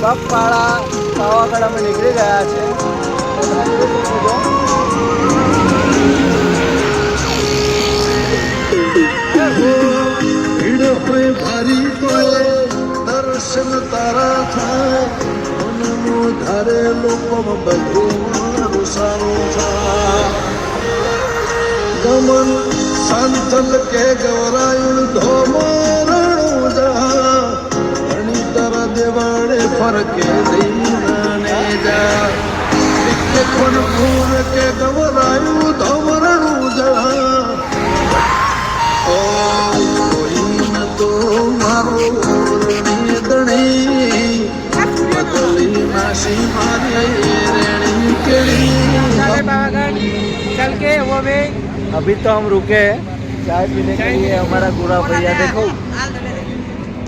પગપાળા પાવાગઢ અમે નીકળી ગયા છે. દર્શન તારા થાય. ધારે લોકોમાં બધું સારું થાય. ગમન સાંતલ કે ગવરાયું ધોમરણું के दीवाने जा। कोन के जा। ओ कोई न तो मारो चल के वो में अभी तो हम रुके हैं। चाय पीने के लिए हमारा गुरा भैया देखो।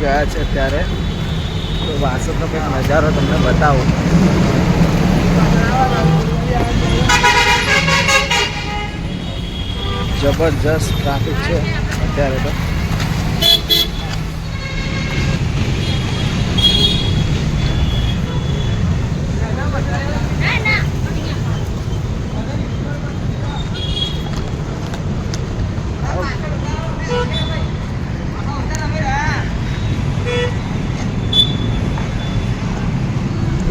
ગયા છે અત્યારે. તો વાસદનો કંઈક નજારો તમને બતાવો. જબરજસ્ત ટ્રાફિક છે અત્યારે તો.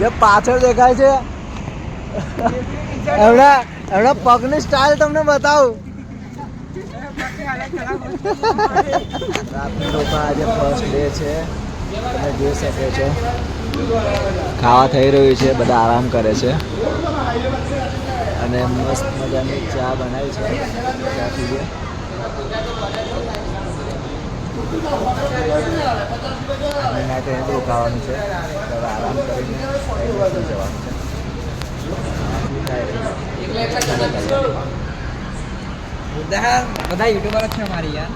જે પાછળ દેખાય છે. એમના એમના પગની સ્ટાઇલ તમને બતાવું. લોકો આજે ફર્સ્ટ ડે છે. તમે જોઈ શકો ખાવા થઈ રહ્યું છે, બધા આરામ કરે છે. અને મસ્ત મજાની ચા બનાવી છે. ચા પીએ રોકાવાનું છે. આરામ કરીને સુઈ જવાનું છે બધા યુટ્યુબર જ છે મારી યાર